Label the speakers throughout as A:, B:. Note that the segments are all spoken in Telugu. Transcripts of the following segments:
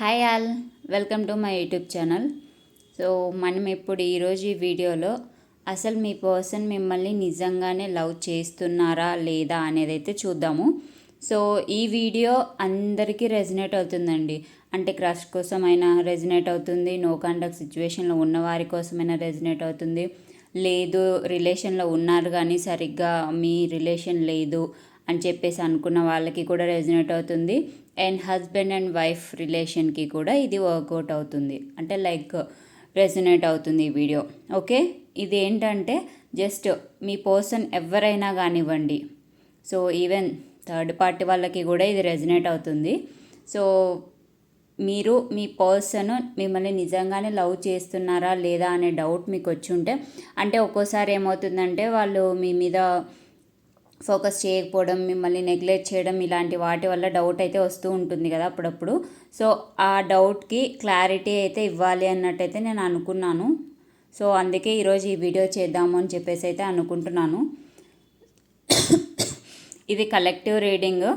A: Hi all welcome to my YouTube channel. So మనం ఇప్పుడు ఈరోజు ఈ వీడియోలో అసలు మీ పర్సన్ మిమ్మల్ని నిజంగానే లవ్ చేస్తున్నారా లేదా అనేది అయితే చూద్దాము. సో ఈ వీడియో అందరికీ రెజినేట్ అవుతుందండి. అంటే క్రష్ కోసమైనా రెజినేట్ అవుతుంది నో కాంటాక్ట్ సిచ్యువేషన్లో ఉన్న వారి కోసమైనా రెజినేట్ అవుతుంది లేదు రిలేషన్లో ఉన్నారు కానీ సరిగ్గా మీ రిలేషన్ లేదు అని చెప్పేసి అనుకున్న వాళ్ళకి కూడా రెజినేట్ అవుతుంది. అండ్ హస్బెండ్ అండ్ వైఫ్ రిలేషన్కి కూడా ఇది వర్కౌట్ అవుతుంది. అంటే లైక్ రెజినేట్ అవుతుంది ఈ వీడియో. ఓకే? ఇది ఏంటంటే జస్ట్ మీ పర్సన్ ఎవరైనా కానివ్వండి. సో ఈవెన్ థర్డ్ పార్టీ వాళ్ళకి కూడా ఇది రెజినేట్ అవుతుంది. సో మీరు మీ పర్సన్ మిమ్మల్ని నిజంగానే లవ్ చేస్తున్నారా లేదా అనే డౌట్ మీకు వచ్చి ఉంటే అంటే ఒక్కోసారి ఏమవుతుందంటే వాళ్ళు మీ మీద ఫోకస్ చేయకపోవడం మిమ్మల్ని నెగ్లెక్ట్ చేయడం ఇలాంటి వాటి వల్ల డౌట్ అయితే వస్తూ ఉంటుంది కదా అప్పుడప్పుడు. సో ఆ డౌట్కి క్లారిటీ అయితే ఇవ్వాలి అన్నట్టయితే నేను అనుకున్నాను. సో అందుకే ఈరోజు ఈ వీడియో చేద్దాము అని చెప్పేసి అయితే అనుకుంటున్నాను. ఇది కలెక్టివ్ రీడింగ్.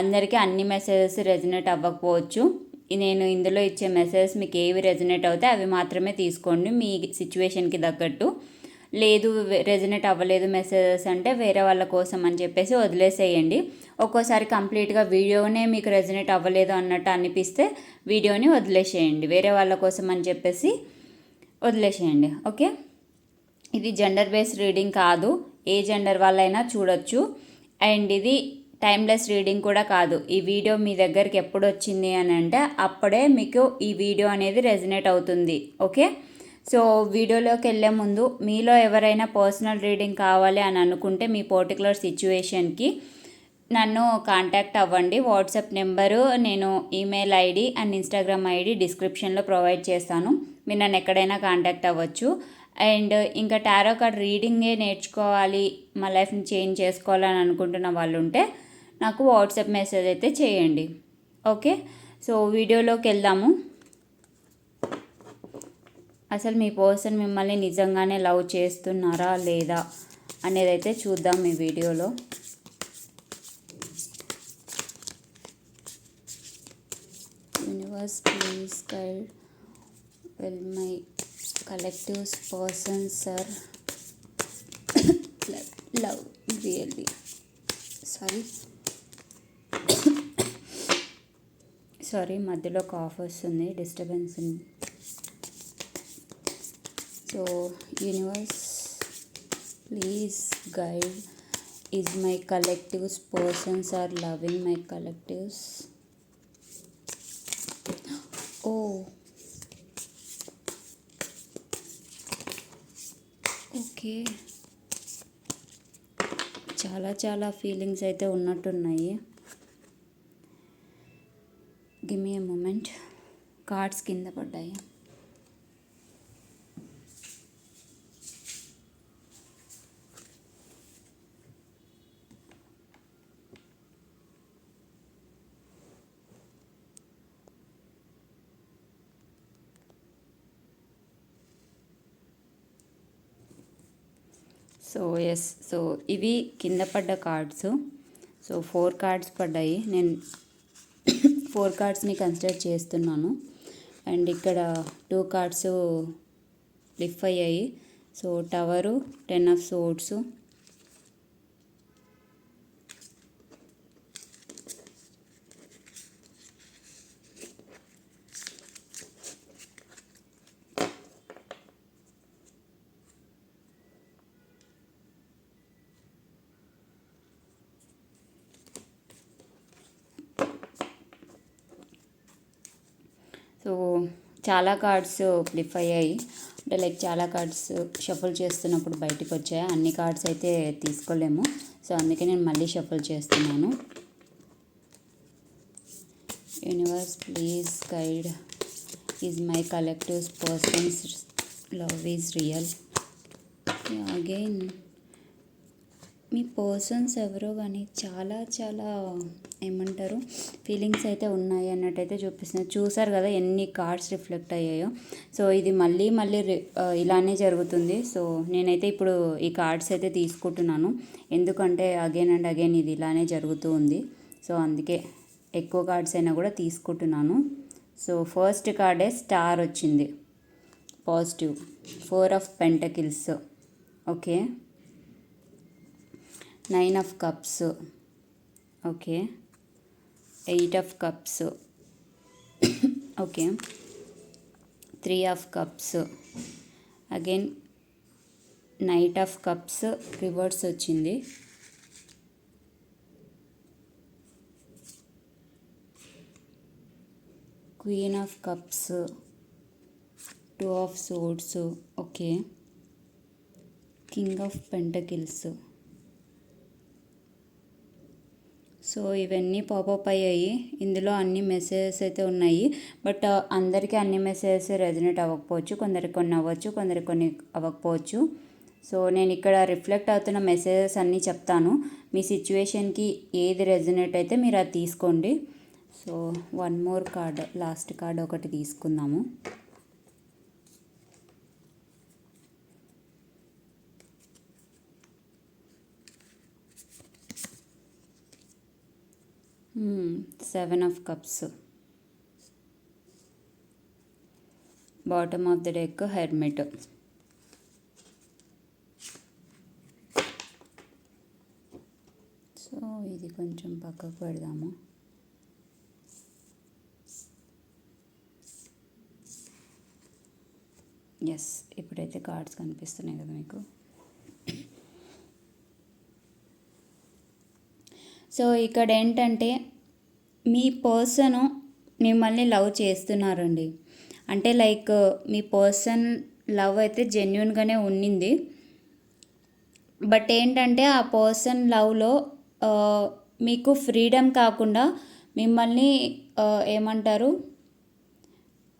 A: అందరికీ అన్ని మెసేజెస్ రెజినేట్ అవ్వకపోవచ్చు. నేను ఇందులో ఇచ్చే మెసేజెస్ మీకు ఏవి రెజినేట్ అవుతాయి అవి మాత్రమే తీసుకోండి మీ సిచ్యువేషన్కి తగ్గట్టు. లేదు రెజినేట్ అవ్వలేదు మెసేజెస్ అంటే వేరే వాళ్ళ కోసం అని చెప్పేసి వదిలేసేయండి. ఒక్కోసారి కంప్లీట్గా వీడియోనే మీకు రెజినేట్ అవ్వలేదు అన్నట్టు అనిపిస్తే వీడియోని వదిలేసేయండి. వేరే వాళ్ళ కోసం అని చెప్పేసి వదిలేసేయండి. ఓకే? ఇది జెండర్ బేస్డ్ రీడింగ్ కాదు. ఏ జెండర్ వాళ్ళైనా చూడొచ్చు. అండ్ ఇది టైమ్లెస్ రీడింగ్ కూడా కాదు. ఈ వీడియో మీ దగ్గరికి ఎప్పుడు వచ్చింది అని అంటే అప్పుడే మీకు ఈ వీడియో అనేది రెజినేట్ అవుతుంది. ఓకే? సో వీడియోలోకి వెళ్ళే ముందు మీలో ఎవరైనా పర్సనల్ రీడింగ్ కావాలి అని అనుకుంటే మీ పర్టికులర్ సిచ్యువేషన్కి నన్ను కాంటాక్ట్ అవ్వండి. వాట్సాప్ నెంబరు నేను email ID and Instagram ID డిస్క్రిప్షన్లో ప్రొవైడ్ చేస్తాను. మీరు నన్ను ఎక్కడైనా కాంటాక్ట్ అవ్వచ్చు. అండ్ ఇంకా టారో కార్డ్ రీడింగే నేర్చుకోవాలి మా లైఫ్ని చేంజ్ చేసుకోవాలని అనుకుంటున్న వాళ్ళు ఉంటే నాకు వాట్సాప్ మెసేజ్ అయితే చేయండి. ఓకే సో వీడియోలోకి వెళ్దాము. అసలు మీ పర్సన్ మిమ్మల్ని నిజంగానే లవ్ చేస్తున్నారా లేదా అనేది అయితే చూద్దాం ఈ వీడియోలో. Universe please guide well my collectives persons are love really sorry sorry మధ్యలో కాఫ్ వస్తుంది డిస్టర్బెన్స్ ఉంది. So universe please guide is my collectives persons are loving my collectives oh okay చాలా చాలా ఫీలింగ్స్ అయితే ఉన్నట్టున్నాయి. గిమ్ ఏ మూమెంట్ కార్డ్స్ కింద పడ్డాయి. సో ఎస్ సో ఇవి కింద పడ్డ కార్డ్స్. సో ఫోర్ కార్డ్స్ పడ్డాయి. నేను ఫోర్ కార్డ్స్ని కన్సిడర్ చేస్తున్నాను. అండ్ ఇక్కడ టూ కార్డ్స్ లిఫ్ అయ్యాయి. So tower ten of swords so చాలా కార్డ్స్ ఫ్లిప్ అయ్యాయి. అంటే లైక్ చాలా కార్డ్స్ షఫుల్ చేస్తున్నప్పుడు బయటకు వచ్చాయి అన్ని కార్డ్స్ అయితే తీసుకోలేము. సో అందుకే నేను మళ్ళీ షఫుల్ చేస్తున్నాను. Universe please guide. Is my collectives persons love is real. Again me persons ఎవరో కానీ చాలా చాలా ఏమంటారు? ఫీలింగ్స్ అయితే ఉన్నాయి అన్నట్టయితే చూపిస్తుంది. చూసారు కదా ఎన్ని కార్డ్స్ రిఫ్లెక్ట్ అయ్యాయో. సో ఇది మళ్ళీ మళ్ళీ ఇలానే జరుగుతుంది. సో నేనైతే ఇప్పుడు ఈ కార్డ్స్ అయితే తీసుకుంటున్నాను. ఎందుకంటే అగైన్ అండ్ అగైన్ ఇది ఇలానే జరుగుతూ ఉంది. సో అందుకే ఎక్కువ కార్డ్స్ అయినా కూడా తీసుకుంటున్నాను. సో ఫస్ట్ కార్డే స్టార్ వచ్చింది. Positive. Four of pentacles. Okay. Nine of cups. Okay. Eight of cups okay three of cups again knight of cups reverse వచ్చింది. Queen of cups two of swords okay king of pentacles so ఇవన్నీ పాపప్ అయ్యాయి. ఇందులో అన్ని మెసేజెస్ అయితే ఉన్నాయి. బట్ అందరికీ అన్ని మెసేజెస్ రెజనేట్ అవ్వకపోవచ్చు. కొందరికి కొన్ని అవ్వచ్చు కొందరికి కొన్ని అవ్వకపోవచ్చు. సో నేను ఇక్కడ రిఫ్లెక్ట్ అవుతున్న మెసేజెస్ అన్నీ చెప్తాను. మీ సిచ్యువేషన్కి ఏది రెజనేట్ అయితే మీరు అది తీసుకోండి. So one more card last card ఒకటి తీసుకుందాము. Seven of cups bottom of the deck hermit so ఇది కొంచెం పక్కకు పెడదాము. ఎస్ ఇప్పుడైతే కార్డ్స్ కనిపిస్తున్నాయి కదా మీకు. సో ఇక్కడ ఏంటంటే మీ పర్సను మిమ్మల్ని లవ్ చేస్తున్నారండి. అంటే లైక్ మీ పర్సన్ లవ్ అయితే జెన్యున్గానే ఉన్నింది. బట్ ఏంటంటే ఆ పర్సన్ లవ్లో మీకు ఫ్రీడమ్ కాకుండా మిమ్మల్ని ఏమంటారు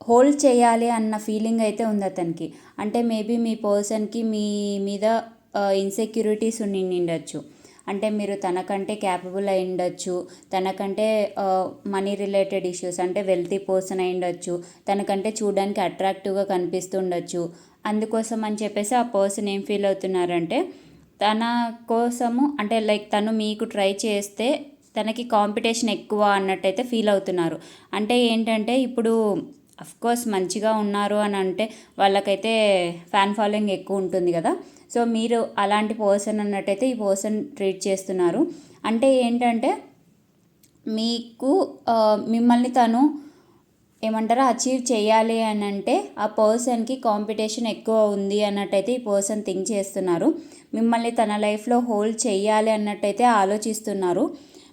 A: హోల్డ్ చేయాలి అన్న ఫీలింగ్ అయితే ఉంది అతనికి. అంటే మేబీ మీ పర్సన్కి మీ మీద ఇన్సెక్యూరిటీస్ ఉండి ఉండొచ్చు అంటే మీరు తనకంటే క్యాపబుల్ అయి ఉండొచ్చు. తనకంటే మనీ రిలేటెడ్ ఇష్యూస్ అంటే వెల్తీ పర్సన్ అయి ఉండొచ్చు. తనకంటే చూడడానికి అట్రాక్టివ్గా కనిపిస్తుండొచ్చు. అందుకోసం అని చెప్పేసి ఆ పర్సన్ ఏం ఫీల్ అవుతున్నారంటే తన కోసము అంటే లైక్ తను మీకు ట్రై చేస్తే తనకి కాంపిటీషన్ ఎక్కువ అన్నట్టయితే ఫీల్ అవుతున్నారు. అంటే ఏంటంటే ఇప్పుడు అఫ్కోర్స్ మంచిగా ఉన్నారు అని అంటే వాళ్ళకైతే ఫ్యాన్ ఫాలోయింగ్ ఎక్కువ ఉంటుంది కదా. సో మీరు అలాంటి పర్సన్ అన్నట్టయితే ఈ పర్సన్ ట్రీట్ చేస్తున్నారు. అంటే ఏంటంటే మీకు మిమ్మల్ని తను ఏమంటారో అచీవ్ చేయాలి అని అంటే ఆ పర్సన్కి కాంపిటీషన్ ఎక్కువ ఉంది అన్నట్టయితే ఈ పర్సన్ థింక్ చేస్తున్నారు. మిమ్మల్ని తన లైఫ్లో హోల్డ్ చేయాలి అన్నట్టయితే ఆలోచిస్తున్నారు.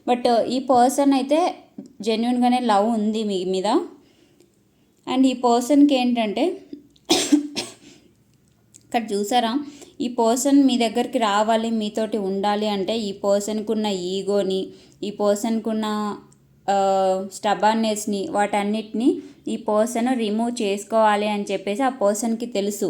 A: బట్ ఈ పర్సన్ అయితే జెన్యున్గానే లవ్ ఉంది మీ మీద. అండ్ ఈ పర్సన్కి ఏంటంటే ఇక్కడ చూసారా? ఈ పర్సన్ మీ దగ్గరికి రావాలి మీతోటి ఉండాలి అంటే ఈ పర్సన్కి ఉన్న ఈగోని ఈ పర్సన్కి ఉన్న స్టబాన్నెస్ని వాటన్నిటిని ఈ పర్సన్ రిమూవ్ చేసుకోవాలి అని చెప్పేసి ఆ పర్సన్కి తెలుసు.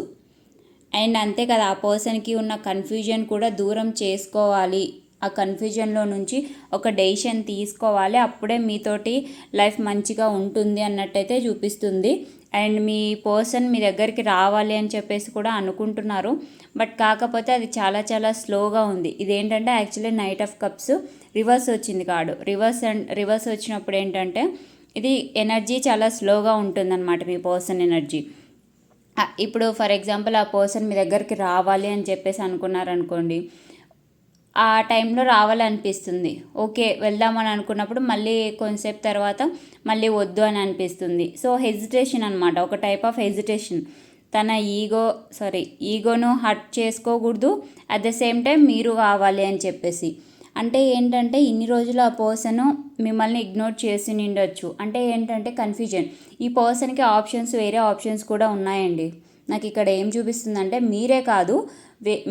A: అండ్ అంతే కదా ఆ పర్సన్కి ఉన్న కన్ఫ్యూజన్ కూడా దూరం చేసుకోవాలి. ఆ కన్ఫ్యూజన్లో నుంచి ఒక డెసిషన్ తీసుకోవాలి. అప్పుడే మీతోటి లైఫ్ మంచిగా ఉంటుంది అన్నట్టయితే చూపిస్తుంది. అండ్ మీ పర్సన్ మీ దగ్గరికి రావాలి అని చెప్పేసి కూడా అనుకుంటున్నారు. బట్ కాకపోతే అది చాలా చాలా స్లోగా ఉంది. ఇదేంటంటే actually knight of cups reverse వచ్చింది కాడు. రివర్స్ అండ్ రివర్స్ వచ్చినప్పుడు ఏంటంటే ఇది ఎనర్జీ చాలా స్లోగా ఉంటుందన్నమాట మీ పర్సన్ ఎనర్జీ. ఇప్పుడు ఫర్ ఎగ్జాంపుల్ ఆ పర్సన్ మీ దగ్గరికి రావాలి అని చెప్పేసి అనుకున్నారనుకోండి ఆ టైంలో రావాలనిపిస్తుంది. ఓకే వెళ్దామని అనుకున్నప్పుడు మళ్ళీ కొంతసేపు తర్వాత మళ్ళీ వద్దు అని అనిపిస్తుంది. సో హెజిటేషన్ అనమాట ఒక టైప్ ఆఫ్ హెజిటేషన్ తన ఈగో సారీ ఈగోను హర్ట్ చేసుకోకూడదు. అట్ ద సేమ్ టైం మీరు కావాలి అని చెప్పేసి. అంటే ఏంటంటే ఇన్ని రోజులు ఆ పర్సన్ మిమ్మల్ని ఇగ్నోర్ చేసి నిండొచ్చు. అంటే ఏంటంటే కన్ఫ్యూజన్ ఈ పర్సన్కి ఆప్షన్స్ వేరే ఆప్షన్స్ కూడా ఉన్నాయండి. నాకు ఇక్కడ ఏం చూపిస్తుందంటే మీరే కాదు.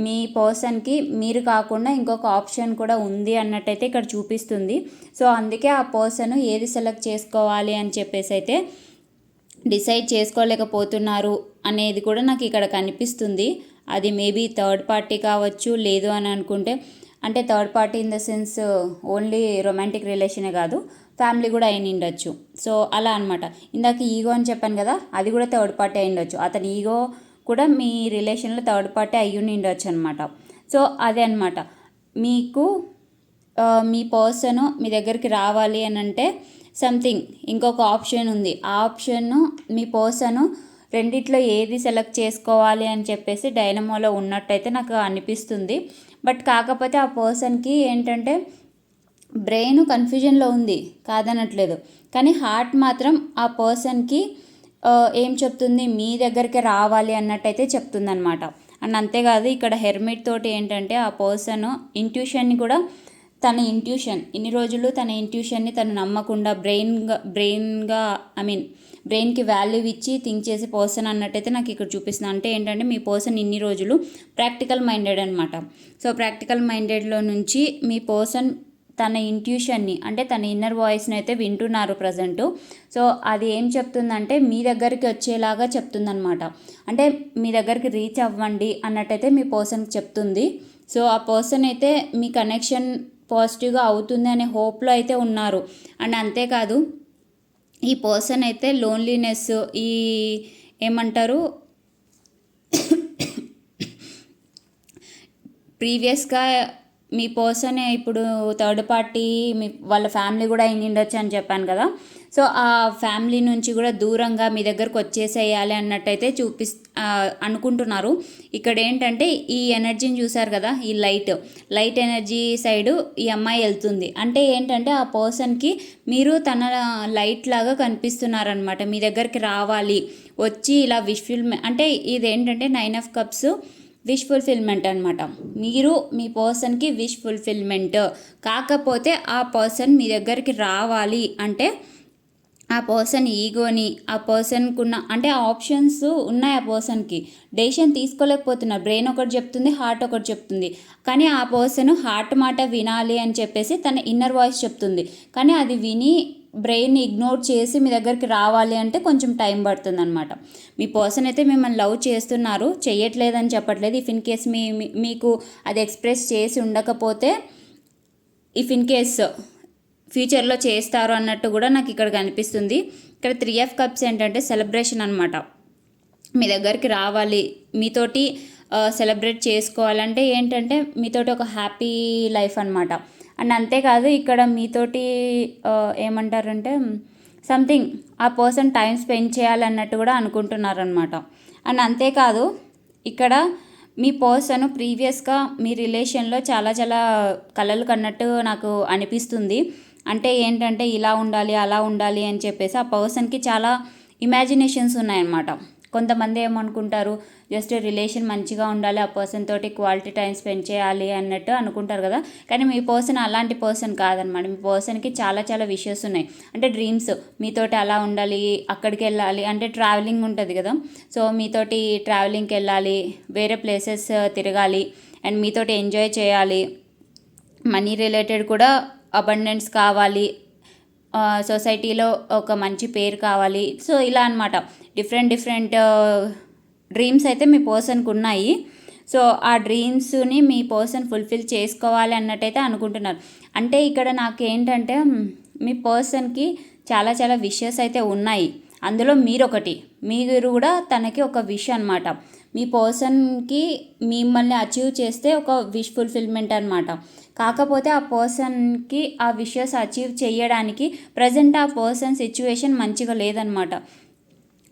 A: మీ పర్సన్కి మీరు కాకుండా ఇంకొక ఆప్షన్ కూడా ఉంది అన్నట్టయితే ఇక్కడ చూపిస్తుంది. సో అందుకే ఆ పర్సన్ ఏది సెలెక్ట్ చేసుకోవాలి అని చెప్పేసి అయితే డిసైడ్ చేసుకోలేకపోతున్నారు అనేది కూడా నాకు ఇక్కడ కనిపిస్తుంది. అది మేబీ థర్డ్ పార్టీ కావచ్చు లేదు అని అనుకుంటే. అంటే third party in the sense only romantic రిలేషనే కాదు ఫ్యామిలీ కూడా అయి ఉండొచ్చు సో అలా అనమాట ఇందాక ఈగో అని చెప్పాను కదా అది కూడా థర్డ్ పార్టీ అయి ఉండొచ్చు. అతని ఈగో కూడా మీ రిలేషన్లో థర్డ్ పార్టీ అయ్యి ఉండొచ్చు అనమాట సో అదే అనమాట మీకు మీ పర్సన్ మీ దగ్గరికి రావాలి అని అంటే సంథింగ్ ఇంకొక ఆప్షన్ ఉంది. ఆ ఆప్షన్ మీ పర్సన్ రెండిట్లో ఏది సెలెక్ట్ చేసుకోవాలి అని చెప్పేసి డైనమోలో ఉన్నట్టయితే నాకు అనిపిస్తుంది. బట్ కాకపోతే ఆ పర్సన్కి ఏంటంటే బ్రెయిన్ కన్ఫ్యూజన్లో ఉంది కాదనట్లేదు. కానీ హార్ట్ మాత్రం ఆ పర్సన్కి ఏం చెప్తుంది? మీ దగ్గరికి రావాలి అన్నట్టయితే చెప్తుంది అనమాట అండ్ అంతేకాదు ఇక్కడ హెర్మిట్ తోటి ఏంటంటే ఆ పర్సన్ ఇంట్యూషన్ని కూడా తన ఇంట్యూషన్ ఇన్ని రోజులు తన ఇంట్యూషన్ని తను నమ్మకుండా బ్రెయిన్గా బ్రెయిన్గా ఐ మీన్ బ్రెయిన్కి వాల్యూ ఇచ్చి థింక్ చేసే పర్సన్ అన్నట్టయితే నాకు ఇక్కడ చూపిస్తుంది అంటే ఏంటంటే మీ పర్సన్ ఇన్ని రోజులు ప్రాక్టికల్ మైండెడ్ అనమాట సో ప్రాక్టికల్ మైండెడ్లో నుంచి మీ పర్సన్ తన ఇంట్యూషన్ని అంటే తన ఇన్నర్ వాయిస్ని అయితే వింటున్నారు ప్రజెంటు సో అది ఏం చెప్తుందంటే మీ దగ్గరికి వచ్చేలాగా చెప్తుందనమాట అంటే మీ దగ్గరికి రీచ్ అవ్వండి అన్నట్టయితే మీ పర్సన్కి చెప్తుంది. సో ఆ పర్సన్ అయితే మీ కనెక్షన్ పాజిటివ్గా అవుతుంది అనే హోప్లో అయితే ఉన్నారు. అండ్ అంతేకాదు ఈ పర్సన్ అయితే లోన్లీనెస్ ఈ ఏమంటారు ప్రీవియస్గా మీ పర్సన్ ఇప్పుడు థర్డ్ పార్టీ మీ వాళ్ళ ఫ్యామిలీ కూడా అయిన ఉండొచ్చు అని చెప్పాను కదా. సో ఆ ఫ్యామిలీ నుంచి కూడా దూరంగా మీ దగ్గరకు వచ్చేసేయాలి అన్నట్టయితే చూపిస్ అనుకుంటున్నారు. ఇక్కడ ఏంటంటే ఈ ఎనర్జీని చూసారు కదా ఈ లైట్. లైట్ ఎనర్జీ సైడు ఈ అమ్మాయి వెళ్తుంది. అంటే ఏంటంటే ఆ పర్సన్కి మీరు తన లైట్ లాగా కనిపిస్తున్నారనమాట మీ దగ్గరికి రావాలి. వచ్చి ఇలా విష్ఫుల్ అంటే ఇదేంటంటే nine of cups. Wish fulfilment అనమాట మీరు మీ పర్సన్కి విష్ ఫుల్ఫిల్మెంట్. కాకపోతే ఆ పర్సన్ మీ దగ్గరికి రావాలి అంటే ఆ పర్సన్ ఈగోని ఆ పర్సన్కి ఉన్న అంటే ఆప్షన్స్ ఉన్నాయి ఆ పర్సన్కి. డెసిషన్ తీసుకోలేకపోతున్నారు బ్రెయిన్ ఒకటి చెప్తుంది హార్ట్ ఒకటి చెప్తుంది. కానీ ఆ పర్సన్ హార్ట్ మాట వినాలి అని చెప్పేసి తన ఇన్నర్ వాయిస్ చెప్తుంది. కానీ అది విని బ్రెయిన్ ఇగ్నోర్ చేసి మీ దగ్గరికి రావాలి అంటే కొంచెం టైం పడుతుంది అనమాట మీ పర్సన్ అయితే మిమ్మల్ని లవ్ చేస్తున్నారు చెయ్యట్లేదని చెప్పట్లేదు. ఇఫ్ ఇన్ కేస్ మీ మీకు అది ఎక్స్ప్రెస్ చేసి ఉండకపోతే ఇఫ్ ఇన్ కేస్ ఫ్యూచర్లో చేస్తారు అన్నట్టు కూడా నాకు ఇక్కడ కనిపిస్తుంది. ఇక్కడ త్రీ ఎఫ్ కప్స్ ఏంటంటే సెలబ్రేషన్ అనమాట మీ దగ్గరికి రావాలి. మీతోటి సెలబ్రేట్ చేసుకోవాలంటే ఏంటంటే మీతోటి ఒక హ్యాపీ లైఫ్ అనమాట అండ్ అంతేకాదు ఇక్కడ మీతోటి ఏమంటారంటే సంథింగ్ ఆ పర్సన్ టైం స్పెండ్ చేయాలన్నట్టు కూడా అనుకుంటున్నారనమాట. అండ్ అంతేకాదు ఇక్కడ మీ పర్సన్ ప్రీవియస్గా మీ రిలేషన్లో చాలా చాలా కలలు కన్నట్టు నాకు అనిపిస్తుంది. అంటే ఏంటంటే ఇలా ఉండాలి అలా ఉండాలి అని చెప్పేసి ఆ పర్సన్కి చాలా ఇమాజినేషన్స్ ఉన్నాయన్నమాట. కొంతమంది ఏమనుకుంటారు జస్ట్ రిలేషన్ మంచిగా ఉండాలి ఆ పర్సన్ తోటి క్వాలిటీ టైం స్పెండ్ చేయాలి అన్నట్టు అనుకుంటారు కదా. కానీ మీ పర్సన్ అలాంటి పర్సన్ కాదనమాట. మీ పర్సన్కి చాలా చాలా విషయస్ ఉన్నాయి. అంటే డ్రీమ్స్ మీతోటి అలా ఉండాలి అక్కడికి వెళ్ళాలి అంటే ట్రావెలింగ్ ఉంటుంది కదా. సో మీతోటి ట్రావెలింగ్కి వెళ్ళాలి వేరే ప్లేసెస్ తిరగాలి అండ్ మీతోటి ఎంజాయ్ చేయాలి మనీ రిలేటెడ్ కూడా అబండెన్స్ కావాలి సొసైటీలో ఒక మంచి పేరు కావాలి సో ఇలా అనమాట డిఫరెంట్ డిఫరెంట్ డ్రీమ్స్ అయితే మీ పర్సన్కి ఉన్నాయి. సో ఆ డ్రీమ్స్ని మీ పర్సన్ ఫుల్ఫిల్ చేసుకోవాలి అన్నట్టయితే అనుకుంటున్నారు. అంటే ఇక్కడ నాకు ఏంటంటే మీ పర్సన్కి చాలా చాలా విషయస్ అయితే ఉన్నాయి. అందులో మీరు ఒకటి మీరు కూడా తనకి ఒక విష్ అనమాట మీ పర్సన్కి మిమ్మల్ని అచీవ్ చేస్తే ఒక విష్ ఫుల్ఫిల్మెంట్ అనమాట కాకపోతే ఆ పర్సన్కి ఆ విషయస్ అచీవ్ చేయడానికి ప్రజెంట్ ఆ పర్సన్ సిచ్యువేషన్ మంచిగా లేదనమాట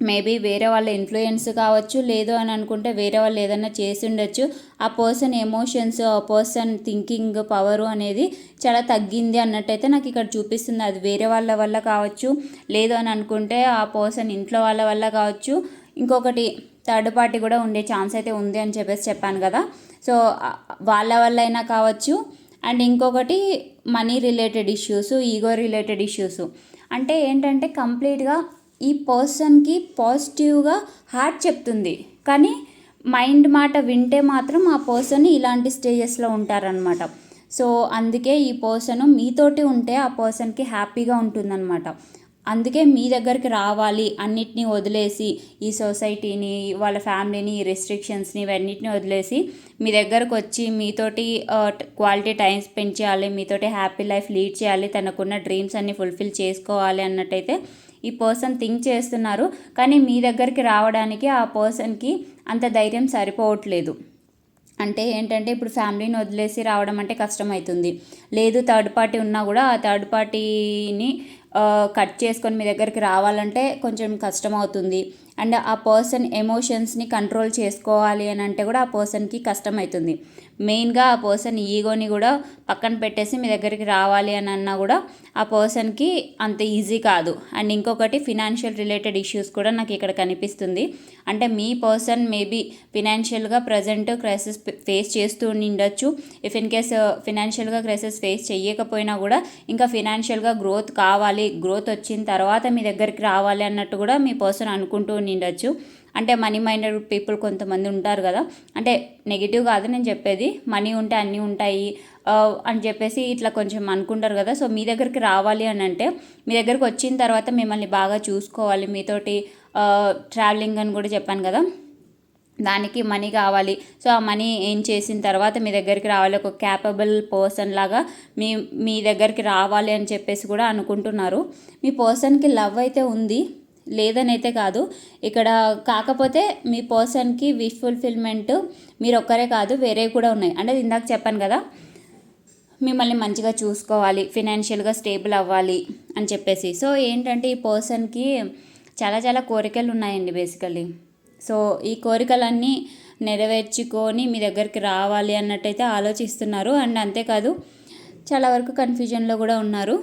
A: మేబీ వేరే వాళ్ళ ఇన్ఫ్లుయెన్స్ కావచ్చు లేదు అని అనుకుంటే వేరే వాళ్ళు ఏదైనా చేసి ఉండొచ్చు. ఆ పర్సన్ ఎమోషన్స్ ఆ పర్సన్ థింకింగ్ పవరు అనేది చాలా తగ్గింది అన్నట్టయితే నాకు ఇక్కడ చూపిస్తుంది. అది వేరే వాళ్ళ వల్ల కావచ్చు లేదు అని అనుకుంటే ఆ పర్సన్ ఇంట్లో వాళ్ళ వల్ల కావచ్చు. ఇంకొకటి థర్డ్ పార్టీ కూడా ఉండే ఛాన్స్ అయితే ఉంది అని చెప్పేసి చెప్పాను కదా. సో వాళ్ళ వల్ల అయినా కావచ్చు. అండ్ ఇంకొకటి money related issues ego related issues అంటే ఏంటంటే కంప్లీట్గా ఈ పర్సన్కి పాజిటివ్గా హార్ట్ చెప్తుంది. కానీ మైండ్ మాట వింటే మాత్రం ఆ పర్సన్ ఇలాంటి స్టేజెస్లో ఉంటారనమాట సో అందుకే ఈ పర్సన్ మీతోటి ఉంటే ఆ పర్సన్కి హ్యాపీగా ఉంటుందన్నమాట. అందుకే మీ దగ్గరికి రావాలి అన్నిటినీ వదిలేసి ఈ సొసైటీని వాళ్ళ ఫ్యామిలీని ఈ రెస్ట్రిక్షన్స్ని ఇవన్నిటిని వదిలేసి మీ దగ్గరకు వచ్చి మీతోటి క్వాలిటీ టైం స్పెండ్ చేయాలి మీతోటి హ్యాపీ లైఫ్ లీడ్ చేయాలి తనకున్న డ్రీమ్స్ అన్ని ఫుల్ఫిల్ చేసుకోవాలి అన్నట్టయితే ఈ పర్సన్ థింక్ చేస్తున్నారు. కానీ మీ దగ్గరికి రావడానికి ఆ పర్సన్కి అంత ధైర్యం సరిపోవట్లేదు. అంటే ఏంటంటే ఇప్పుడు ఫ్యామిలీని వదిలేసి రావడం అంటే కష్టమవుతుంది లేదు థర్డ్ పార్టీ ఉన్నా కూడా ఆ థర్డ్ పార్టీని కట్ చేసుకొని మీ దగ్గరికి రావాలంటే కొంచెం కష్టం అవుతుంది అండ్ ఆ పర్సన్ ఎమోషన్స్ని కంట్రోల్ చేసుకోవాలి అని అంటే కూడా ఆ పర్సన్కి కష్టమవుతుంది మెయిన్గా ఆ పర్సన్ ఈగోని కూడా పక్కన పెట్టేసి మీ దగ్గరికి రావాలి అని అన్నా కూడా ఆ పర్సన్కి అంత ఈజీ కాదు. అండ్ ఇంకొకటి ఫినాన్షియల్ రిలేటెడ్ ఇష్యూస్ కూడా నాకు ఇక్కడ కనిపిస్తుంది. అంటే మీ పర్సన్ మేబీ ఫినాన్షియల్గా ప్రజెంట్ క్రైసిస్ ఫేస్ చేస్తూ ఉండొచ్చు ఇఫ్ ఇన్ కేస్ ఫినాన్షియల్గా క్రైసిస్ ఫేస్ చేయకపోయినా కూడా ఇంకా ఫినాన్షియల్గా గ్రోత్ కావాలి. గ్రోత్ వచ్చిన తర్వాత మీ దగ్గరికి రావాలి అన్నట్టు కూడా మీ పర్సన్ అనుకుంటూ ఉండొచ్చు అంటే మనీ మైండెడ్ పీపుల్ కొంతమంది ఉంటారు కదా. అంటే నెగిటివ్ కాదు నేను చెప్పేది మనీ ఉంటే అన్నీ ఉంటాయి. అని చెప్పేసి ఇట్లా కొంచెం అనుకుంటారు కదా. సో మీ దగ్గరికి రావాలి అని అంటే మీ దగ్గరికి వచ్చిన తర్వాత మిమ్మల్ని బాగా చూసుకోవాలి. మీతోటి ట్రావెలింగ్ అని కూడా చెప్పాను కదా. దానికి మనీ కావాలి. సో ఆ మనీ ఏం చేసిన తర్వాత మీ దగ్గరికి రావాలి. ఒక క్యాపబుల్ పర్సన్ లాగా మీ మీ దగ్గరికి రావాలి అని చెప్పేసి కూడా అనుకుంటున్నారు. మీ పర్సన్కి లవ్ అయితే ఉంది. లేదనైతే కాదు. ఇక్కడ కాకపోతే మీ పర్సన్కి విష్ ఫుల్ఫిల్మెంట్ మీరు ఒక్కరే కాదు వేరే కూడా ఉన్నాయి. అంటే ఇందాక చెప్పాను కదా మిమ్మల్ని మంచిగా చూసుకోవాలి ఫినాన్షియల్గా స్టేబుల్ అవ్వాలి అని చెప్పేసి. సో ఏంటంటే ఈ పర్సన్కి చాలా చాలా కోరికలు ఉన్నాయండి బేసికలీ సో ఈ కోరికలన్నీ నెరవేర్చుకొని మీ దగ్గరికి రావాలి అన్నట్టయితే ఆలోచిస్తున్నారు. అండ్ అంతేకాదు చాలా వరకు కన్ఫ్యూజన్లో కూడా ఉన్నారు.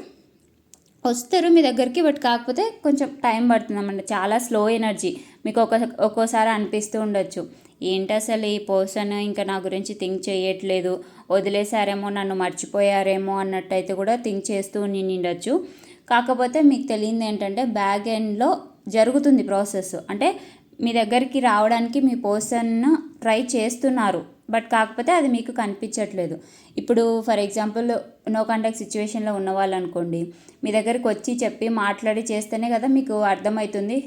A: వస్తారు మీ దగ్గరికి బట్ కాకపోతే కొంచెం టైం పడుతుందన్నమాట. చాలా స్లో ఎనర్జీ. మీకు ఒక ఒక్కోసారి అనిపిస్తూ ఉండొచ్చు. ఏంటి అసలు ఈ పర్సన్ ఇంకా నా గురించి థింక్ చేయట్లేదు. వదిలేసారేమో నన్ను మర్చిపోయారేమో అన్నట్టయితే కూడా థింక్ చేస్తూ నిండొచ్చు కాకపోతే మీకు తెలియంది ఏంటంటే బ్యాగ్ ఎండ్లో జరుగుతుంది ప్రాసెస్. అంటే మీ దగ్గరికి రావడానికి మీ పర్సన్ ట్రై చేస్తున్నారు. బట్ కాకపోతే అది మీకు కనిపించట్లేదు. ఇప్పుడు ఫర్ ఎగ్జాంపుల్ నో కాంటాక్ట్ సిచ్యువేషన్లో ఉన్న వాళ్ళు అనుకోండి మీ దగ్గరికి వచ్చి చెప్పి మాట్లాడి చేస్తేనే కదా మీకు అర్థమవుతుంది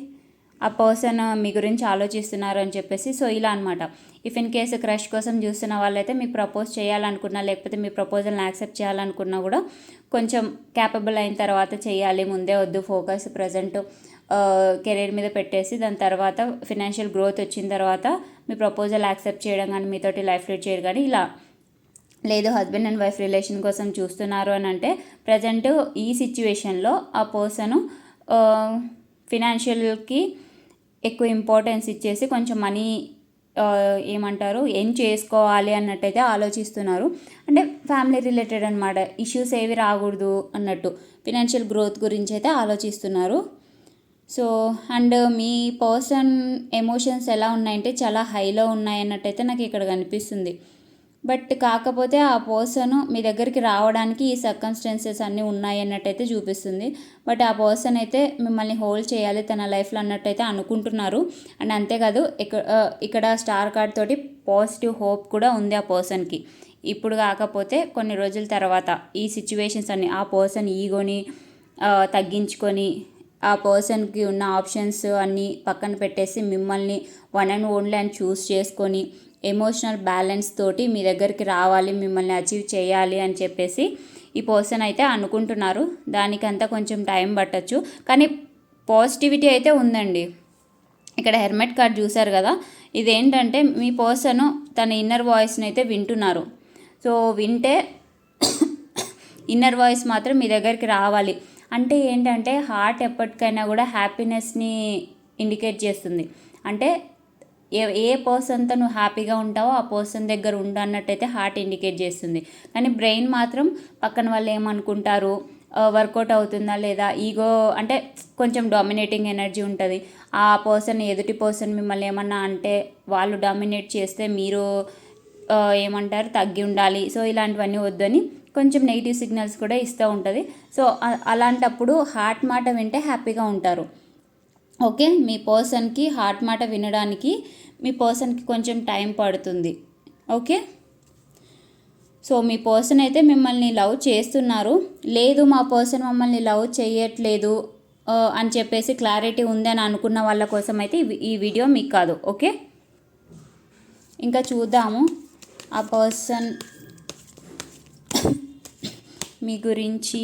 A: ఆ పర్సన్ మీ గురించి ఆలోచిస్తున్నారు అని చెప్పేసి. సో ఇలా అనమాట ఇఫ్ ఇన్ కేసు క్రష్ కోసం చూస్తున్న వాళ్ళైతే మీకు ప్రపోజ్ చేయాలనుకున్నా లేకపోతే మీ ప్రపోజల్ని యాక్సెప్ట్ చేయాలనుకున్నా కూడా కొంచెం క్యాపబుల్ అయిన తర్వాత చేయాలి ముందే వద్దు ఫోకస్ ప్రజెంట్ కెరీర్ మీద పెట్టేసి దాని తర్వాత ఫినాన్షియల్ గ్రోత్ వచ్చిన తర్వాత మీ ప్రపోజల్ యాక్సెప్ట్ చేయడం కానీ మీతోటి లైఫ్ లీడ్ చేయడం కానీ ఇలా లేదు. హస్బెండ్ అండ్ వైఫ్ రిలేషన్ కోసం చూస్తున్నారు అని అంటే ప్రజెంట్ ఈ సిచ్యువేషన్లో ఆ పర్సన్ ఫినాన్షియల్కి ఎక్కువ ఇంపార్టెన్స్ ఇచ్చేసి కొంచెం మనీ ఏమంటారు ఏం చేసుకోవాలి అన్నట్టయితే ఆలోచిస్తున్నారు. అంటే ఫ్యామిలీ రిలేటెడ్ అనమాట ఇష్యూస్ ఏవి రాకూడదు అన్నట్టు. ఫినాన్షియల్ గ్రోత్ గురించి అయితే ఆలోచిస్తున్నారు. సో అండ్ మీ పర్సన్ ఎమోషన్స్ ఎలా ఉన్నాయంటే చాలా హైలో ఉన్నాయి అన్నట్టయితే నాకు ఇక్కడ కనిపిస్తుంది. బట్ కాకపోతే ఆ పర్సన్ మీ దగ్గరికి రావడానికి ఈ సర్కమ్స్టెన్సెస్ అన్నీ ఉన్నాయి అన్నట్టయితే చూపిస్తుంది. బట్ ఆ పర్సన్ అయితే మిమ్మల్ని హోల్డ్ చేయాలి తన లైఫ్లో అన్నట్టయితే అనుకుంటున్నారు. అండ్ అంతేకాదు ఇక్కడ ఇక్కడ స్టార్ కార్డ్ తోటి పాజిటివ్ హోప్ కూడా ఉంది ఆ పర్సన్కి. ఇప్పుడు కాకపోతే కొన్ని రోజుల తర్వాత ఈ సిచ్యువేషన్స్ అన్ని ఆ పర్సన్ ఈగోని తగ్గించుకొని ఆ పర్సన్కి ఉన్న ఆప్షన్స్ అన్నీ పక్కన పెట్టేసి మిమ్మల్ని వన్ అండ్ ఓన్లీ అని చూస్ చేసుకొని ఎమోషనల్ బ్యాలెన్స్ తోటి మీ దగ్గరికి రావాలి మిమ్మల్ని అచీవ్ చేయాలి అని చెప్పేసి ఈ పర్సన్ అయితే అనుకుంటున్నారు. దానికంతా కొంచెం టైం పట్టచ్చు. కానీ పాజిటివిటీ అయితే ఉందండి. ఇక్కడ హెల్మెట్ కార్డ్ చూసారు కదా? ఇదేంటంటే మీ పర్సన్ తన ఇన్నర్ వాయిస్ని అయితే వింటున్నారు. సో వింటే ఇన్నర్ వాయిస్ మాత్రం మీ దగ్గరికి రావాలి. అంటే ఏంటంటే హార్ట్ ఎప్పటికైనా కూడా హ్యాపీనెస్ని ఇండికేట్ చేస్తుంది. అంటే ఏ ఏ పర్సన్తో నువ్వు హ్యాపీగా ఉంటావో ఆ పర్సన్ దగ్గర ఉండు అన్నట్టయితే హార్ట్ ఇండికేట్ చేస్తుంది. కానీ బ్రెయిన్ మాత్రం పక్కన వాళ్ళు ఏమనుకుంటారు? వర్కౌట్ అవుతుందా లేదా? ఈగో అంటే కొంచెం డామినేటింగ్ ఎనర్జీ ఉంటుంది. ఆ పర్సన్ ఎదుటి పర్సన్ మిమ్మల్ని ఏమన్నా అంటే వాళ్ళు డామినేట్ చేస్తే మీరు ఏమంటారు? తగ్గి ఉండాలి. సో ఇలాంటివన్నీ వద్దని కొంచెం నెగిటివ్ సిగ్నల్స్ కూడా ఇస్తూ ఉంటుంది. సో అలాంటప్పుడు హార్ట్ మాట వింటే హ్యాపీగా ఉంటారు. ఓకే? మీ పర్సన్కి హార్ట్ మాట వినడానికి మీ పర్సన్కి కొంచెం టైం పడుతుంది. ఓకే? సో మీ పర్సన్ అయితే మిమ్మల్ని లవ్ చేస్తున్నారు. లేదు మా పర్సన్ మమ్మల్ని లవ్ చేయట్లేదు అని చెప్పేసి క్లారిటీ ఉంది అని అనుకున్న వాళ్ళ కోసం అయితే ఈ వీడియో మీకు కాదు. ఓకే? ఇంకా చూద్దాము. ఆ పర్సన్ మీ గురించి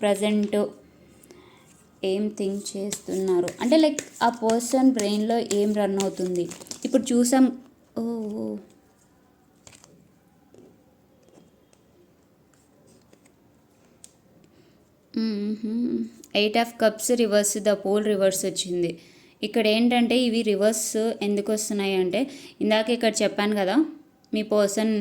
A: ప్రజెంట్ ఏం థింక్ చేస్తున్నారు? అంటే లైక్ ఆ పర్సన్ బ్రెయిన్లో ఏం రన్ అవుతుంది? ఇప్పుడు చూసాం ఓ eight of cups reverse the pole reverse వచ్చింది. ఇక్కడ ఏంటంటే ఇవి రివర్స్ ఎందుకు వస్తున్నాయి అంటే ఇందాక ఇక్కడ చెప్పాను కదా మీ పర్సన్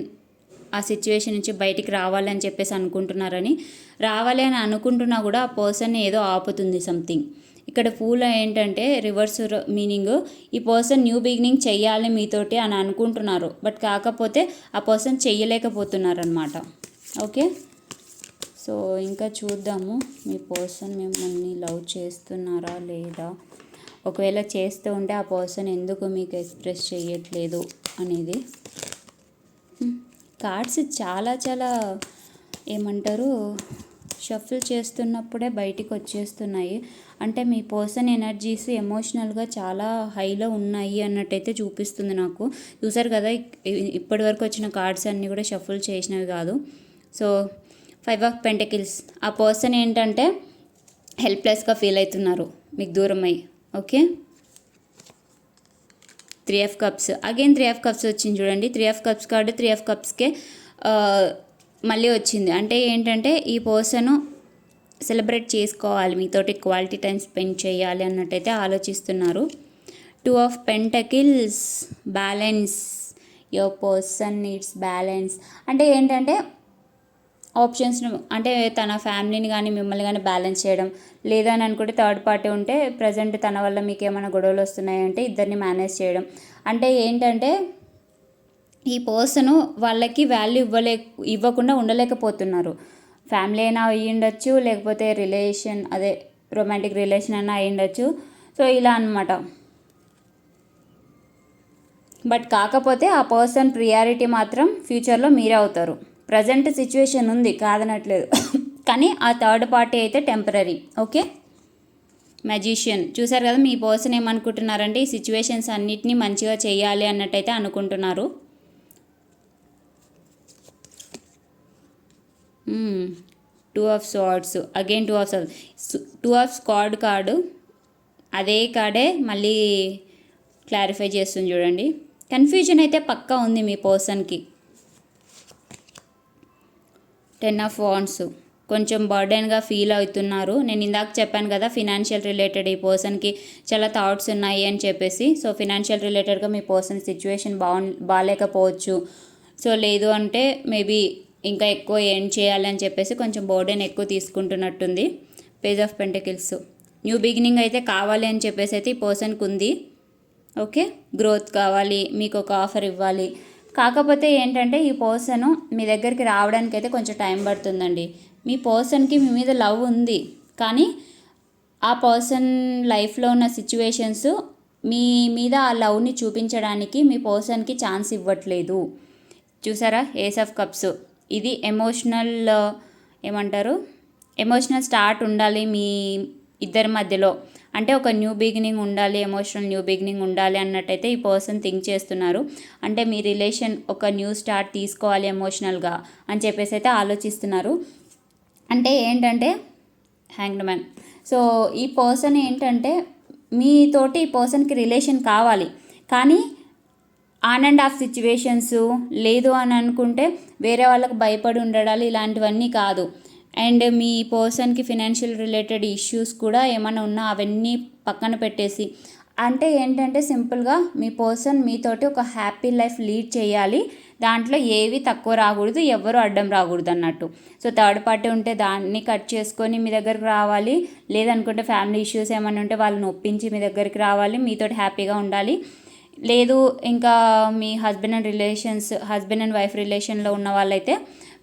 A: ఆ సిచ్యువేషన్ నుంచి బయటికి రావాలి అని చెప్పేసి అనుకుంటున్నారని రావాలి అని అనుకుంటున్నా కూడా ఆ పర్సన్ ఏదో ఆపుతుంది సంథింగ్ ఇక్కడ ఫూల్ ఏంటంటే రివర్స్ మీనింగ్ ఈ పర్సన్ న్యూ బిగినింగ్ చెయ్యాలి మీతోటి అని అనుకుంటున్నారు బట్ కాకపోతే ఆ పర్సన్ చెయ్యలేకపోతున్నారు అనమాట ఓకే? సో ఇంకా చూద్దాము మీ పర్సన్ మిమ్మల్ని లవ్ చేస్తున్నారా లేదా? ఒకవేళ చేస్తూ ఉంటే ఆ పర్సన్ ఎందుకు మీకు ఎక్స్ప్రెస్ చేయట్లేదు అనేది. కార్డ్స్ చాలా చాలా ఏమంటారు షఫుల్ చేస్తున్నప్పుడే బయటికి వచ్చేస్తున్నాయి. అంటే మీ పర్సన్ ఎనర్జీస్ ఎమోషనల్గా చాలా హైలో ఉన్నాయి అన్నట్టయితే చూపిస్తుంది నాకు. చూసారు కదా ఇప్పటి వరకు వచ్చిన కార్డ్స్ అన్నీ కూడా షఫుల్ చేసినవి కాదు. So five of pentacles. ఆ పర్సన్ ఏంటంటే హెల్ప్లెస్గా ఫీల్ అవుతున్నారు. మీకు దూరమై. Okay? Three of cups. Again three of cups వచ్చింది చూడండి. Three of cups card three of కప్స్కే మళ్ళీ వచ్చింది. అంటే ఏంటంటే ఈ పర్సన్ సెలబ్రేట్ చేసుకోవాలి. మీతోటి క్వాలిటీ టైం స్పెండ్ చేయాలి అన్నట్టయితే ఆలోచిస్తున్నారు. Two of pentacles balance your person needs balance అంటే ఏంటంటే ఆప్షన్స్ను అంటే తన ఫ్యామిలీని కానీ మిమ్మల్ని కానీ బ్యాలెన్స్ చేయడం లేదా అని అనుకుంటే థర్డ్ పార్టీ ఉంటే ప్రజెంట్ తన వల్ల మీకు ఏమైనా గొడవలు వస్తున్నాయంటే ఇద్దరిని మేనేజ్ చేయడం. అంటే ఏంటంటే ఈ పర్సన్ వాళ్ళకి వాల్యూ ఇవ్వలే ఇవ్వకుండా ఉండలేకపోతున్నారు. ఫ్యామిలీ అయినా అయ్యి ఉండొచ్చు లేకపోతే రిలేషన్ అదే రొమాంటిక్ రిలేషన్ అయినా అయ్యి ఉండొచ్చు సో ఇలా అనమాట బట్ కాకపోతే ఆ పర్సన్ ప్రియారిటీ మాత్రం ఫ్యూచర్లో మీరే అవుతారు. ప్రజెంట్ సిచ్యువేషన్ ఉంది కాదనట్లేదు. కానీ ఆ థర్డ్ పార్టీ అయితే టెంపరీ ఓకే? మ్యాజిషియన్. చూసారు కదా మీ పర్సన్ ఏమనుకుంటున్నారంటే ఈ సిచ్యువేషన్స్ అన్నిటినీ మంచిగా చేయాలి అన్నట్టయితే అనుకుంటున్నారు. Two of swords again two of two of swords card అదే కార్డే మళ్ళీ క్లారిఫై చేస్తుంది చూడండి. కన్ఫ్యూజన్ అయితే పక్కా ఉంది మీ పర్సన్కి. Ten of wands. కొంచెం బర్డెన్గా ఫీల్ అవుతున్నారు. నేను ఇందాక చెప్పాను కదా ఫినాన్షియల్ రిలేటెడ్ ఈ పర్సన్కి చాలా థాట్స్ ఉన్నాయి అని చెప్పేసి. సో ఫినాన్షియల్ రిలేటెడ్గా మీ పర్సన్ సిచ్యువేషన్ బాగు బాగాలేకపోవచ్చు సో లేదు అంటే మేబీ ఇంకా ఎక్కువ ఏం చేయాలి అని చెప్పేసి కొంచెం బర్డెన్ ఎక్కువ తీసుకుంటున్నట్టుంది. Page of pentacles. New beginning అయితే కావాలి అని చెప్పేసి అయితే ఈ పర్సన్కి ఉంది. ఓకే? గ్రోత్ కావాలి మీకు ఒక ఆఫర్ ఇవ్వాలి. కాకపోతే ఏంటంటే ఈ పర్సన్ మీ దగ్గరికి రావడానికి అయితే కొంచెం టైం పడుతుందండి. మీ పర్సన్కి మీ మీద లవ్ ఉంది కానీ ఆ పర్సన్ లైఫ్లో ఉన్న సిచ్యువేషన్స్ మీ మీద ఆ లవ్ని చూపించడానికి మీ పర్సన్కి ఛాన్స్ ఇవ్వట్లేదు. చూసారా? ఏస్ ఆఫ్ కప్స్ ఇది ఎమోషనల్ ఏమంటారు? ఎమోషనల్ స్టార్ట్ ఉండాలి మీ ఇద్దరి మధ్యలో. అంటే ఒక న్యూ బిగినింగ్ ఉండాలి ఎమోషనల్ న్యూ బిగినింగ్ ఉండాలి అన్నట్టయితే ఈ పర్సన్ థింక్ చేస్తున్నారు. అంటే మీ రిలేషన్ ఒక న్యూ స్టార్ట్ తీసుకోవాలి ఎమోషనల్గా అని చెప్పేసి అయితే ఆలోచిస్తున్నారు. అంటే ఏంటంటే హ్యాంగ్డ్ మ్యాన్ సో ఈ పర్సన్ ఏంటంటే మీతోటి ఈ పర్సన్కి రిలేషన్ కావాలి. కానీ ఆన్ అండ్ ఆఫ్ సిచ్యువేషన్స్ లేదు అని అనుకుంటే వేరే వాళ్ళకు భయపడి ఉండడాలు ఇలాంటివన్నీ కాదు. అండ్ మీ పర్సన్కి ఫినాన్షియల్ రిలేటెడ్ ఇష్యూస్ కూడా ఏమైనా ఉన్నా అవన్నీ పక్కన పెట్టేసి. అంటే ఏంటంటే సింపుల్గా మీ పర్సన్ మీతోటి ఒక హ్యాపీ లైఫ్ లీడ్ చేయాలి. దాంట్లో ఏవి తక్కువ రాకూడదు ఎవరు అడ్డం రాకూడదు అన్నట్టు. సో థర్డ్ పార్టీ ఉంటే దాన్ని కట్ చేసుకొని మీ దగ్గరకు రావాలి. లేదనుకుంటే ఫ్యామిలీ ఇష్యూస్ ఏమైనా ఉంటే వాళ్ళని ఒప్పించి మీ దగ్గరికి రావాలి. మీతోటి హ్యాపీగా ఉండాలి. లేదు ఇంకా మీ husband and relations husband and wife రిలేషన్లో ఉన్న వాళ్ళైతే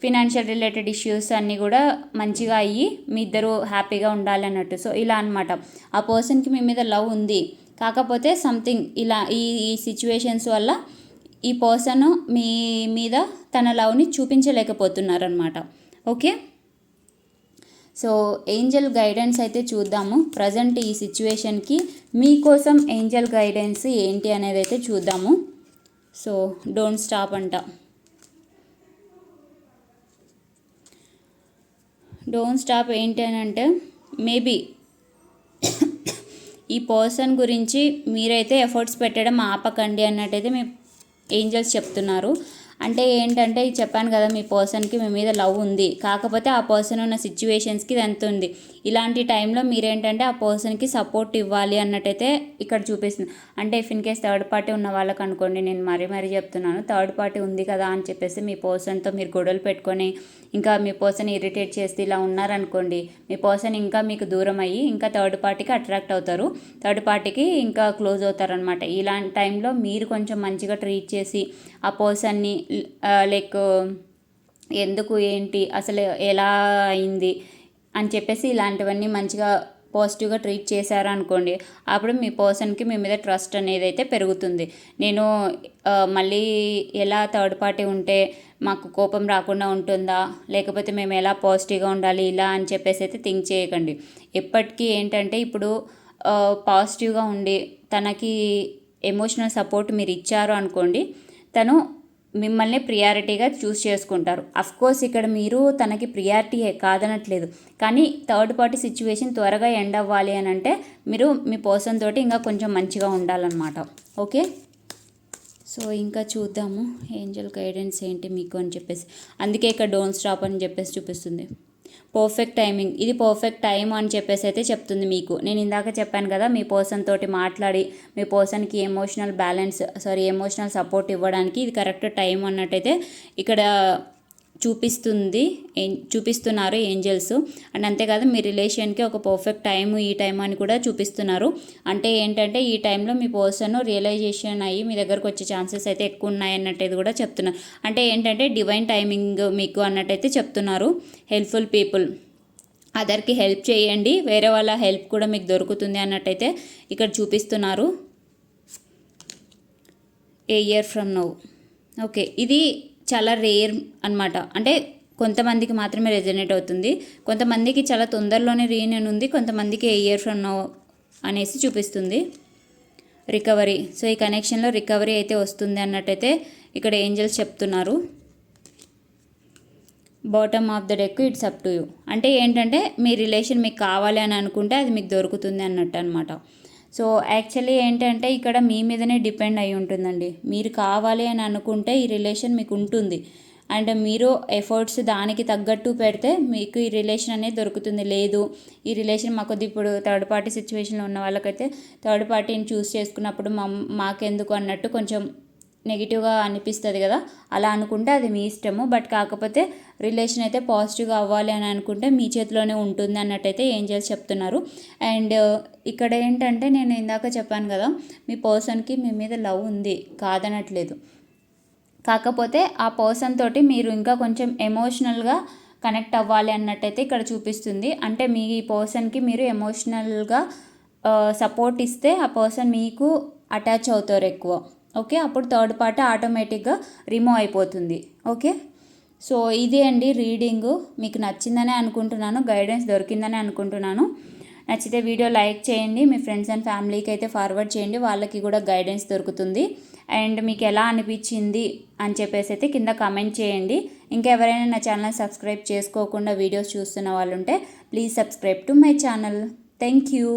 A: ఫినాన్షియల్ రిలేటెడ్ ఇష్యూస్ అన్నీ కూడా మంచిగా అయ్యి మీ ఇద్దరు హ్యాపీగా ఉండాలన్నట్టు. సో ఇలా అనమాట ఆ పర్సన్కి మీ మీద లవ్ ఉంది. కాకపోతే సంథింగ్ ఇలా ఈ ఈ సిచ్యువేషన్స్ వల్ల ఈ పర్సన్ మీ మీద తన లవ్ని చూపించలేకపోతున్నారనమాట ఓకే? సో ఏంజల్ గైడెన్స్ అయితే చూద్దాము. ప్రజెంట్ ఈ సిచ్యువేషన్కి మీకోసం ఏంజల్ గైడెన్స్ ఏంటి అనేది అయితే చూద్దాము. సో డోంట్ స్టాప్ అంట. డోంట్ స్టాప్ ఏంటి అని అంటే మేబీ ఈ పర్సన్ గురించి మీరైతే ఎఫర్ట్స్ పెట్టడం ఆపకండి అన్నట్టయితే మీ ఏంజల్స్ చెప్తున్నారు. అంటే ఏంటంటే ఇది చెప్పాను కదా మీ పర్సన్కి మీ మీద లవ్ ఉంది. కాకపోతే ఆ పర్సన్ ఉన్న సిచ్యువేషన్స్కి ఇది ఎంత ఉంది. ఇలాంటి టైంలో మీరేంటంటే ఆ పర్సన్కి సపోర్ట్ ఇవ్వాలి అన్నట్టయితే ఇక్కడ చూపిస్తుంది. అంటే if in case third party ఉన్న వాళ్ళకి అనుకోండి నేను మరీ మరీ చెప్తున్నాను థర్డ్ పార్టీ ఉంది కదా అని చెప్పేసి మీ పర్సన్తో మీరు గొడవలు పెట్టుకొని ఇంకా మీ పర్సన్ ఇరిటేట్ చేస్తే ఇలా ఉన్నారనుకోండి మీ పర్సన్ ఇంకా మీకు దూరం అయ్యి ఇంకా థర్డ్ పార్టీకి అట్రాక్ట్ అవుతారు. థర్డ్ పార్టీకి ఇంకా క్లోజ్ అవుతారనమాట ఇలాంటి టైంలో మీరు కొంచెం మంచిగా ట్రీట్ చేసి ఆ పర్సన్ని లైక్ ఎందుకు ఏంటి అసలు ఎలా అయింది అని చెప్పేసి ఇలాంటివన్నీ మంచిగా పాజిటివ్గా ట్రీట్ చేశారు అనుకోండి అప్పుడు మీ పర్సన్కి మీ మీద ట్రస్ట్ అనేది అయితే పెరుగుతుంది. నేను మళ్ళీ ఎలా థర్డ్ పార్టీ ఉంటే మాకు కోపం రాకుండా ఉంటుందా లేకపోతే మేము ఎలా పాజిటివ్గా ఉండాలి ఇలా అని చెప్పేసి అయితే థింక్ చేయకండి. ఎప్పటికీ ఏంటంటే ఇప్పుడు పాజిటివ్గా ఉండి తనకి ఎమోషనల్ సపోర్ట్ మీరు ఇచ్చారు అనుకోండి తను మిమ్మల్ని ప్రియారిటీగా చూస్ చేసుకుంటారు. కోర్స్ ఇక్కడ మీరు తనకి ప్రియారిటీ కాదనట్లేదు. కానీ థర్డ్ పార్టీ సిచ్యువేషన్ త్వరగా ఎండ్ అవ్వాలి అని అంటే మీరు మీ పర్సన్ తోటి ఇంకా కొంచెం మంచిగా ఉండాలన్నమాట. ఓకే సో ఇంకా చూద్దాము. ఏంజల్ గైడెన్స్ ఏంటి మీకు అని చెప్పేసి. అందుకే ఇక్కడ డోంట్ స్టాప్ అని చెప్పేసి చూపిస్తుంది. పర్ఫెక్ట్ టైమింగ్ ఇది పర్ఫెక్ట్ టైం అని చెప్పేసి అయితే చెప్తుంది మీకు. నేను ఇందాక చెప్పాను కదా మీ పర్సన్ తోటి మాట్లాడి మీ పర్సన్కి emotional balance sorry emotional support ఇవ్వడానికి ఇది కరెక్ట్ టైం అన్నట్టయితే ఇక్కడ చూపిస్తుంది ఏం- చూపిస్తున్నారు ఏంజల్స్. అండ్ అంతేకాదు మీ రిలేషన్కి ఒక పర్ఫెక్ట్ టైం ఈ టైం అని కూడా చూపిస్తున్నారు. అంటే ఏంటంటే ఈ టైంలో మీ పర్సన్ రియలైజేషన్ అయ్యి మీ దగ్గరకు వచ్చే ఛాన్సెస్ అయితే ఎక్కువ ఉన్నాయి అన్నట్టయితే కూడా చెప్తున్నారు. అంటే ఏంటంటే డివైన్ టైమింగ్ మీకు అన్నట్టయితే చెప్తున్నారు హెల్ప్ఫుల్ పీపుల్. అదర్కి హెల్ప్ చేయండి వేరే వాళ్ళ హెల్ప్ కూడా మీకు దొరుకుతుంది అన్నట్టయితే ఇక్కడ చూపిస్తున్నారు. A year from now. Okay ఇది చాలా రేర్ అన్నమాట. అంటే కొంతమందికి మాత్రమే రెజనేట్ అవుతుంది. కొంతమందికి చాలా తొందరలోనే రీయూనియన్ ఉంది. కొంతమందికి ఏ ఇయర్ ఫ్రమ్ నో అనేసి చూపిస్తుంది. రికవరీ సో ఈ కనెక్షన్లో రికవరీ అయితే వస్తుంది అన్నట్టయితే ఇక్కడ ఏంజల్స్ చెప్తున్నారు. Bottom of the deck it's up to you అంటే ఏంటంటే మీ రిలేషన్ మీకు కావాలి అని అనుకుంటే అది మీకు దొరుకుతుంది అన్నట్టు అనమాట సో యాక్చువల్లీ ఏంటంటే ఇక్కడ మీ మీదనే డిపెండ్ అయి ఉంటుందండి. మీరు కావాలి అని అనుకుంటే ఈ రిలేషన్ మీకు ఉంటుంది. అండ్ మీరు ఎఫర్ట్స్ దానికి తగ్గట్టు పెడితే మీకు ఈ రిలేషన్ అనేది దొరుకుతుంది. లేదు ఈ రిలేషన్ మాకు ఇప్పుడు థర్డ్ పార్టీ సిచ్యువేషన్లో ఉన్న వాళ్ళకైతే థర్డ్ పార్టీని చూస్ చేసుకున్నప్పుడు మా మాకెందుకు అన్నట్టు కొంచెం నెగిటివ్గా అనిపిస్తుంది కదా అలా అనుకుంటే అది మీ ఇష్టము. బట్ కాకపోతే రిలేషన్ అయితే పాజిటివ్గా అవ్వాలి అని అనుకుంటే మీ చేతిలోనే ఉంటుంది అన్నట్టయితే ఏం చేసి చెప్తున్నారు. అండ్ ఇక్కడ ఏంటంటే నేను ఇందాక చెప్పాను కదా మీ పర్సన్కి మీ మీద లవ్ ఉంది కాదనట్లేదు. కాకపోతే ఆ పర్సన్ తోటి మీరు ఇంకా కొంచెం ఎమోషనల్గా కనెక్ట్ అవ్వాలి అన్నట్టయితే ఇక్కడ చూపిస్తుంది. అంటే మీ పర్సన్కి మీరు ఎమోషనల్గా సపోర్ట్ ఇస్తే ఆ పర్సన్ మీకు అటాచ్ అవుతారు ఎక్కువ. ఓకే? అప్పుడు థర్డ్ పార్టీ ఆటోమేటిక్గా రిమూవ్ అయిపోతుంది. ఓకే? సో ఇదే అండి రీడింగు. మీకు నచ్చిందనే అనుకుంటున్నాను గైడెన్స్ దొరికిందని అనుకుంటున్నాను. నచ్చితే వీడియో లైక్ చేయండి మీ ఫ్రెండ్స్ అండ్ ఫ్యామిలీకి అయితే ఫార్వర్డ్ చేయండి వాళ్ళకి కూడా గైడెన్స్ దొరుకుతుంది. అండ్ మీకు ఎలా అనిపించింది అని చెప్పేసి అయితే కింద కమెంట్ చేయండి. ఇంకా ఎవరైనా నా ఛానల్ సబ్స్క్రైబ్ చేసుకోకుండా వీడియోస్ చూస్తున్న వాళ్ళు ఉంటే please subscribe to my channel. Thank you.